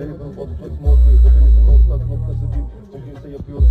Label, Otobüs, Morphe Hepimizin ortak noktası bir Bugünse yapıyoruz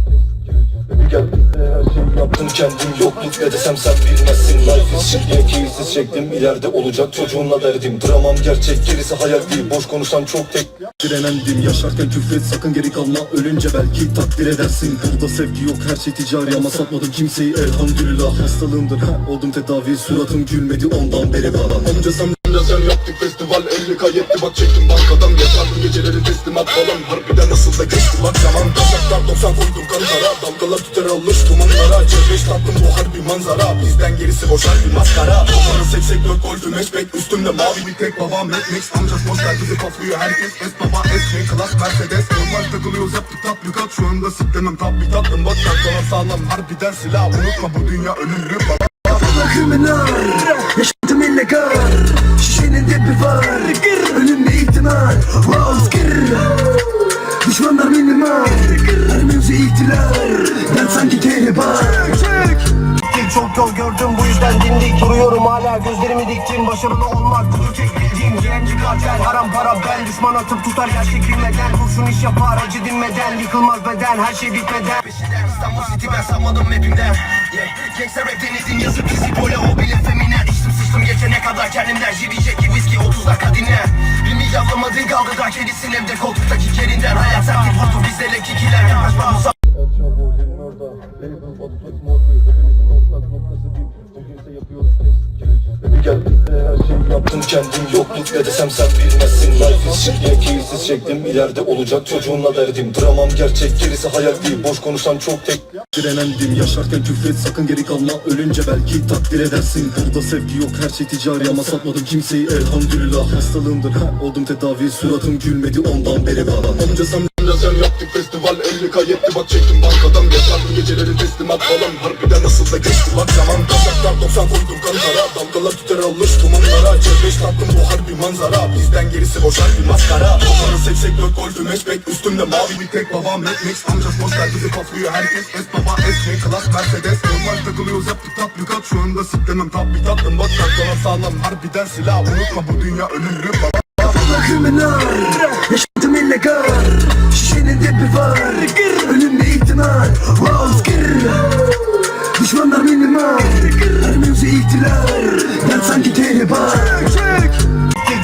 Baby gel bizde her şeyi yaptım kendim Yokluk ne desem sen bilmezsin Life is shit diye keyifsiz çektim İleride olacak çocuğunla derdim Dramam gerçek gerisi hayal değil Boş konuşan çok tek Direnendim yaşarken küfret sakın geri kalma Ölünce belki takdir edersin Burada sevgi yok her şey ticari ama satmadım kimseyi elhamdülillah Hastalığımdır ha, oldum tedavi suratım gülmedi ondan beri bana Amca sen sen yaptık festival 50 kayetti bak çektim bankadan Yatardım geceleri teslimat falan. Harbiden nasıl da geçti. Bak zaman Taşaklar 90 koydum kanlara Dalgalar tüter almış dumanlara C5 tattım bu harbi manzara. Bizden gerisi boş harbi maskara. Kafanı seçsek dört golfü meşbek Üstümde mavi bir tek baba Mad Max Amcas boşver bizi patlıyor. Herkes Es baba es şey klas Mercedes. Normal takılıyoruz hep bir tatbikat Şu anda siklemem tat bir tatlım Bak sana sağlam. Harbiden silah. Unutma bu dünya ölür baba kriminal var. Ölüm bir ihtimal. Wow skir Düşmanlar minimal. Her mevzu ihtilal. Ben sanki kehribar Çok yol gördüm bu yüzden dimdik Duruyorum hala gözlerimi diktim. Başarılı olmak bunu tek bildiğim. Kaçer haram para ben Düşman atıp tutar gerçek bilmeden Kurşun iş yapar acı dinmeden. Yıkılmaz beden her şey bitmeden. Peşinden İstanbul City ben sanmadım mapimden. Yeah. Gangster rap denizin yazı bizi böyle o bile feminen. İçtim sıçtım geçene kadar kendimden. Jibi kaldı da kedisin evde koltuktaki kerinden Hayat. Sertlik vurdu bizlerle kikiler Yaklaşma uzak şeyi yaptım kendim Yokluk ne desem sen bilmezsin. Life is diye keyifsiz çektim. İleride olacak çocuğunla derdim. Dramam gerçek gerisi hayal değil. Boş konuşan çok tek Direnendim yaşarken küfret sakın geri kalma. Ölünce belki takdir edersin. Burada sevgi yok her şey ticari ama satmadım kimseyi. Elhamdülillah Hastalığımdır. Ha, oldum tedavi. Suratım gülmedi ondan beri bana. Amca sen 50 kayetti bak çektim bankadan Yatardım geceleri teslimat falan Harbiden nasıl da geçti bak zaman Taşaklar 90 koydum kanlara Dalgalar tüter almış dumanlara C5 tattım bu harbi manzara Bizden gerisi boş harbi maskara Kafanı seçsek dört golfü meşbek Üstümde mavi bir tek baba Mad Max Amcas boşver bizi patlıyor herkes Es baba es şey klas Mercedes Normal takılıyoruz hep bir tatbikat Şu anda siklemem tat bir tatlım Bak sana sağlam harbiden silah Unutma bu dünya ölür baba kriminal Ben sanki kehribar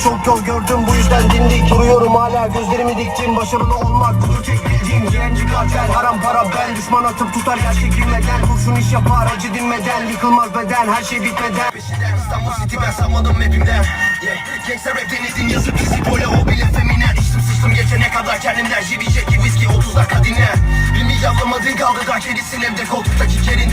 Çok yol gördüm bu yüzden dimdik Duruyorum hala gözlerimi diktim. Başarılı olmak bunu tek bildiğim. Kaçer haram para ben Düşman atıp tutar gerçek bilmeden Kurşun iş yapar acı dinmeden Yıkılmaz beden her şey bitmeden. Peşinden İstanbul City ben sanmadım mapimden yeah. Gangster rap denizin yazı bizi böyle o bile feminen. İçtim sıçtım geçene kadar kendimden. Jibi Jackie whisky 30 dakika dinle. Filmi yazlamadın kaldı da kedisin evde koltuktaki kerin